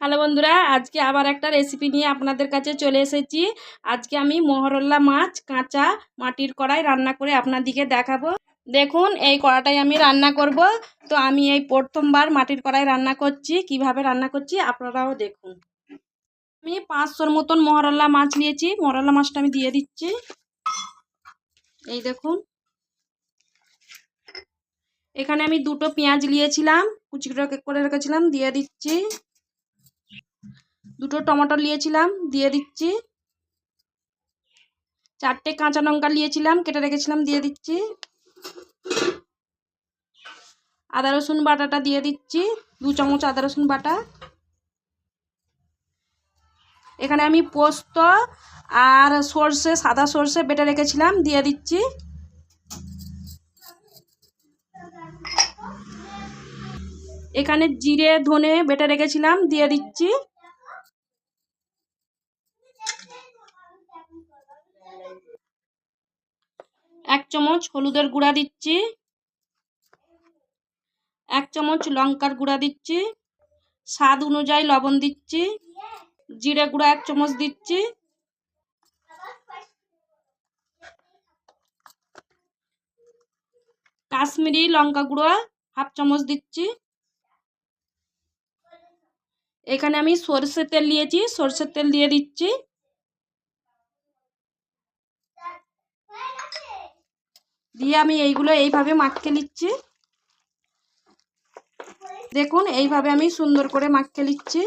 Hello বন্ধুরা, আজকে আবার একটা রেসিপি নিয়ে আপনাদের কাছে চলে এসেছি। আজকে আমি মহরল্লা মাছ, কাঁচা মাটির কড়াই রান্না করে আপনাদিকে দেখাবো। দেখুন, এই কড়াটাই আমি রান্না করব। তো আমি এই প্রথমবার মাটির কড়াই রান্না করছি, কীভাবে রান্না করছি আপনারাও দেখুন। আমি পাঁচশোর মতন মহরল্লা মাছ নিয়েছি মহরল্লা মাছটা আমি দিয়ে দিচ্ছি। এই দেখুন। এখানে আমি দুটো পেঁয়াজ নিয়েছিলাম, কুচি করে রেখেছিলাম, দিয়ে দিচ্ছি। দুটো টমেটো নিয়েছিলাম, দিয়ে দিচ্ছি। চারটে কাঁচা লঙ্কা নিয়েছিলাম, কেটে রেখেছিলাম, দিয়ে দিচ্ছি। আদা রসুন বাটাটা দিয়ে দিচ্ছি, দু চামচ আদা রসুন বাটা। এখানে আমি পোস্ত আর সর্ষে, সাদা সর্ষে বেটে রেখেছিলাম, দিয়ে দিচ্ছি। এখানে জিরে, ধনে বেটে রেখেছিলাম, দিয়ে দিচ্ছি। এক চামচ হলুদের গুঁড়া দিচ্ছি। এক চামচ লঙ্কার গুঁড়া দিচ্ছি। স্বাদ অনুযায়ী লবণ দিচ্ছি। জিরে গুঁড়া এক চামচ দিচ্ছি। কাশ্মীরি লঙ্কা গুঁড়ো হাফ চামচ দিচ্ছি। এখানে আমি সরষের তেল নিয়েছি সরষের তেল দিয়ে দিচ্ছি। দিয়ে আমি এইগুলো এইভাবে মাখকে নিচ্ছি। দেখুন, এইভাবে আমি সুন্দর করে মাখকে নিচ্ছি।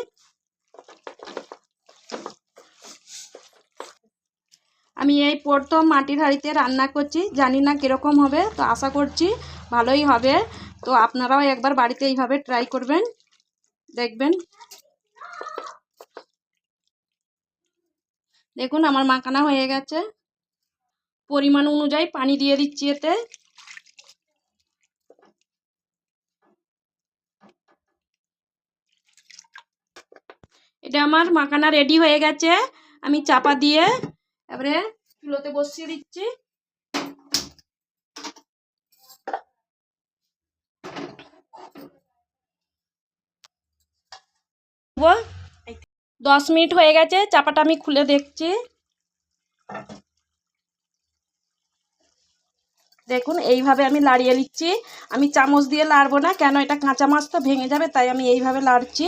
আমি এই প্রথম মাটির হাঁড়িতে রান্না করছি, জানি না কীরকম হবে, তো আশা করছি ভালোই হবে। তো আপনারাও একবার বাড়িতে এইভাবে ট্রাই করবেন, দেখবেন। দেখুন, আমার মাখানা হয়ে গেছে। পরিমাণ অনুযায়ী পানি দিয়ে দিচ্ছি এতে। এটা আমার মাখানা রেডি হয়ে গেছে। আমি চাপা দিয়ে এবারে চুলোতে বসিয়ে দিচ্ছি। দশ মিনিট হয়ে গেছে, চাপাটা আমি খুলে দেখছি। দেখুন, এইভাবে আমি লাড়িয়ে নিচ্ছি। আমি চামচ দিয়ে লাড়বো না, কেন এটা কাঁচা মাছ তো ভেঙে যাবে, তাই আমি এইভাবে লাড়ছি।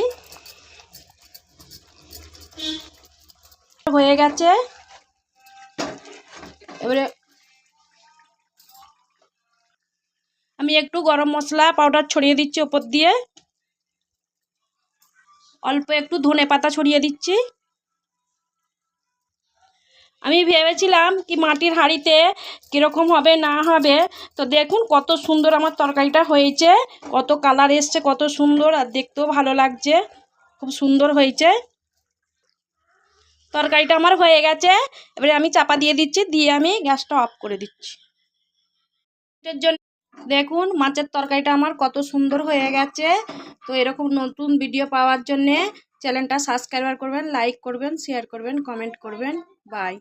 হয়ে গেছে। এবারে আমি একটু গরম মশলা, পাউডার ছড়িয়ে দিচ্ছি ওপর দিয়ে। অল্প একটু ধনে পাতা ছড়িয়ে দিচ্ছি। আমি ভেবেছিলাম কি মাটির হাঁড়িতে কীরকম হবে, না হবে। তো দেখুন কত সুন্দর আমার তরকারিটা হয়েছে, কত কালার এসছে, কত সুন্দর, আর দেখতেও ভালো লাগছে। খুব সুন্দর হয়েছে। তরকারিটা আমার হয়ে গেছে। এবারে আমি চাপা দিয়ে দিচ্ছি, দিয়ে আমি গ্যাসটা অফ করে দিচ্ছি। জন্য দেখুন, মাছের তরকারিটা আমার কত সুন্দর হয়ে গেছে। তো এরকম নতুন ভিডিও পাওয়ার জন্যে চ্যানেলটা সাবস্ক্রাইবার করবেন লাইক করবেন শেয়ার করবেন কমেন্ট করবেন। বাই